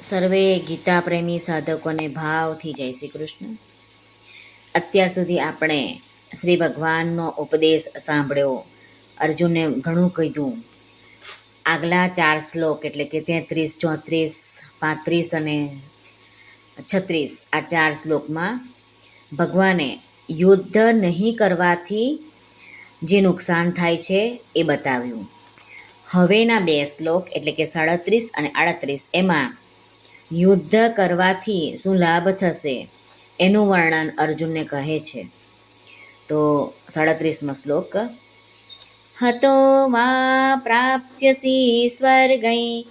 સર્વે ગીતા પ્રેમી સાધકોને ભાવથી જય શ્રી કૃષ્ણ. અત્યાર સુધી આપણે શ્રી ભગવાનનો ઉપદેશ સાંભળ્યો. અર્જુનને ઘણું કીધું. આગલા ચાર શ્લોક એટલે કે તેત્રીસ, ચોત્રીસ, પાંત્રીસ અને છત્રીસ આ ચાર શ્લોકમાં ભગવાને યુદ્ધ નહીં કરવાથી જે નુકસાન થાય છે એ બતાવ્યું. હવેના બે શ્લોક એટલે કે સાડત્રીસ અને આડત્રીસ એમાં યુદ્ધ કરવાથી શું લાભ થશે એનું વર્ણન અર્જુનને કહે છે. તો સાડત્રીસમો શ્લોક. હતો વા પ્રાપ્સ્યસી સ્વર્ગૈ,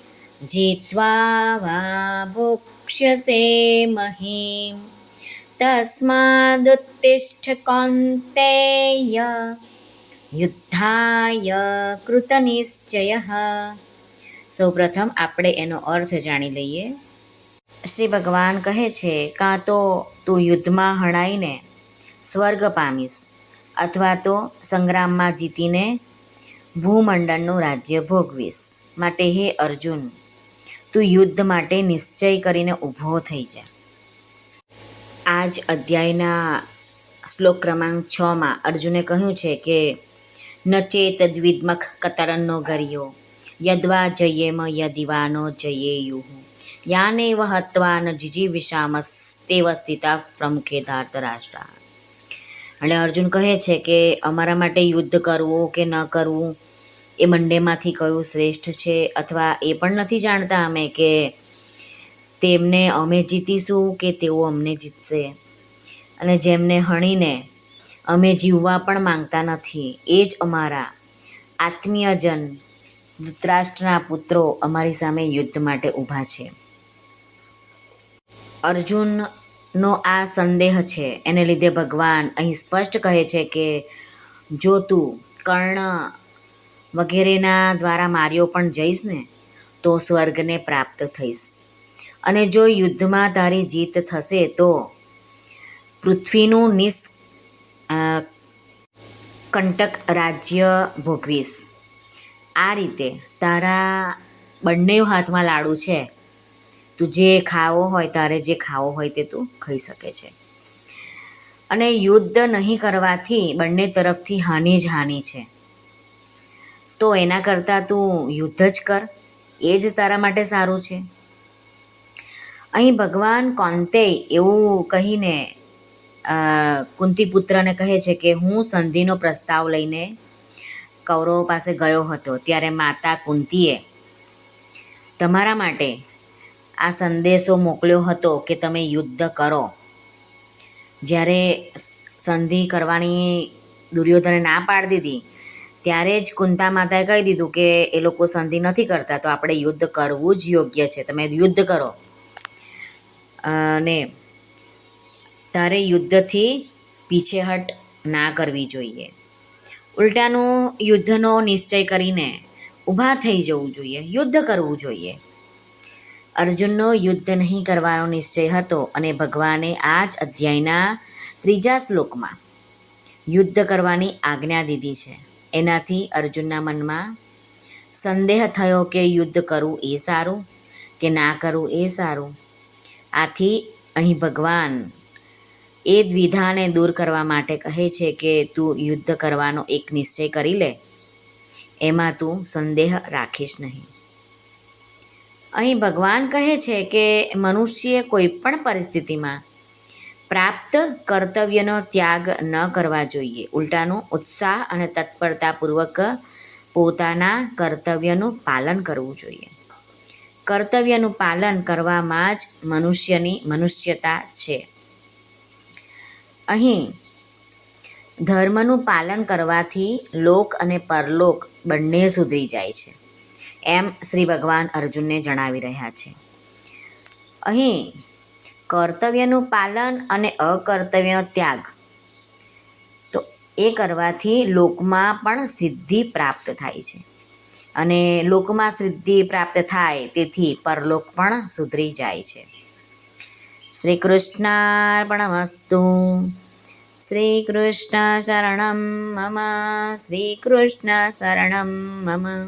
જીત્વા વા ભોક્ષ્યસે મહીમ તસ્માદુત્તિષ્ઠ કૌન્તેય યુદ્ધાય કૃતનિશ્ચય. સૌપ્રથમ આપણે એનો અર્થ જાણી લઈએ. શ્રી ભગવાન કહે છે, કાં તો તું યુદ્ધમાં હણાઈને સ્વર્ગ પામીશ અથવા તો સંગ્રામમાં જીતીને ભૂમંડળનું રાજ્ય ભોગવીશ. માટે હે અર્જુન, તું યુદ્ધ માટે નિશ્ચય કરીને ઊભો થઈ જા. આજ અધ્યાયના શ્લોક ક્રમાંક છમાં અર્જુને કહ્યું છે કે નચેત દ્વિદમખ કતરનનો ગરિયો, યદ્વા જયેમ યદિવાનો જયેયુઃ. યાનેવ હત્વા ન જીજીવિષામસ તેવ સ્થિતા પ્રમુખે ધાર્તરાષ્ટ્રા એટલે અર્જુન કહે છે કે અમારા માટે યુદ્ધ કરવું કે ન કરવું, એ બંનેમાંથી કયું શ્રેષ્ઠ છે અથવા એ પણ નથી જાણતા અમે કે તેમને અમે જીતીશું કે તેઓ અમને જીતશે. અને જેમને હણીને અમે જીવવા પણ માંગતા નથી, એ જ અમારા આત્મીયજન, ધૃતરાષ્ટ્રના પુત્રો અમારી સામે યુદ્ધ માટે ઊભા છે. અર્જુનનો આ સંદેહ છે, એને લીધે ભગવાન અહીં સ્પષ્ટ કહે છે કે, જો તું કર્ણ વગેરેના દ્વારા માર્યો પણ જઈશ ને, તો સ્વર્ગને પ્રાપ્ત થઈશ. અને જો યુદ્ધમાં તારી જીત થશે, તો પૃથ્વીનું નિસ કંટક રાજ્ય ભોગવીશ. આ રીતે તારા બંને હાથમાં લાડુ છે. તું જે ખાવો હોય, તારે જે ખાવો હોય તે તું ખાઈ શકે છે. અને યુદ્ધ નહીં કરવાથી બંને તરફથી હાનિ જ હાનિ છે. તો એના કરતાં તું યુદ્ધ જ કર, એ જ તારા માટે સારું છે. અહીં ભગવાન કોંતે એવું કહીને કુંતી પુત્રને કહે છે કે હું સંધિનો પ્રસ્તાવ લઈને કૌરવો પાસે ગયો હતો, ત્યારે માતા કુંતીએ તમારા માટે આ સંદેશો મોકલ્યો હતો કે તમે યુદ્ધ કરો. જ્યારે સંધિ કરવાની દુર્યોધને ના પાડી દીધી, ત્યારે જ કુંતા માતાએ કહી દીધું કે એ લોકો સંધિ નથી કરતા, તો આપણે યુદ્ધ કરવું જ યોગ્ય છે. તમે યુદ્ધ કરો. અને તારે યુદ્ધથી પીછેહટ ના કરવી જોઈએ. ઉલટાનું યુદ્ધનો નિશ્ચય કરીને ઊભા થઈ જવું જોઈએ, યુદ્ધ કરવું જોઈએ. અર્જુનનો યુદ્ધ નહીં કરવાનો નિશ્ચય હતો અને ભગવાને આ જ અધ્યાયના ત્રીજા શ્લોકમાં યુદ્ધ કરવાની આજ્ઞા દીધી છે. એનાથી અર્જુનના મનમાં સંદેહ થયો કે યુદ્ધ કરવું એ સારું કે ના કરવું એ સારું. આથી અહીં ભગવાન એ દ્વિધાને દૂર કરવા માટે કહે છે કે તું યુદ્ધ કરવાનો એક નિશ્ચય કરી લે. એમાં તું સંદેહ રાખીશ નહીં. અહીં ભગવાન કહે છે કે મનુષ્યએ કોઈ પણ પરિસ્થિતિમાં પ્રાપ્ત કર્તવ્યનો ત્યાગ ન કરવા જોઈએ. ઉલટાનું ઉત્સાહ અને તત્પરતાપૂર્વક પોતાના કર્તવ્યનું પાલન કરવું જોઈએ. કર્તવ્યનું પાલન કરવામાં જ મનુષ્યની મનુષ્યતા છે. અહીં ધર્મનું પાલન કરવાથી લોક અને પરલોક બંને સુધરી જાય છે. એમ શ્રી ભગવાન અર્જુનને જણાવી રહ્યા છે. અહીં કર્તવ્યનું પાલન અને અકર્તવ્યનો ત્યાગ. તો એ કરવાથી લોકમાં પણ સિદ્ધિ પ્રાપ્ત થાય છે. અને લોકમાં સિદ્ધિ પ્રાપ્ત થાય તેથી પરલોક પણ સુધરી જાય છે. શ્રી કૃષ્ણાર્પણમસ્તુ શ્રી કૃષ્ણ શરણમ મમ. શ્રી કૃષ્ણ શરણમ મમ.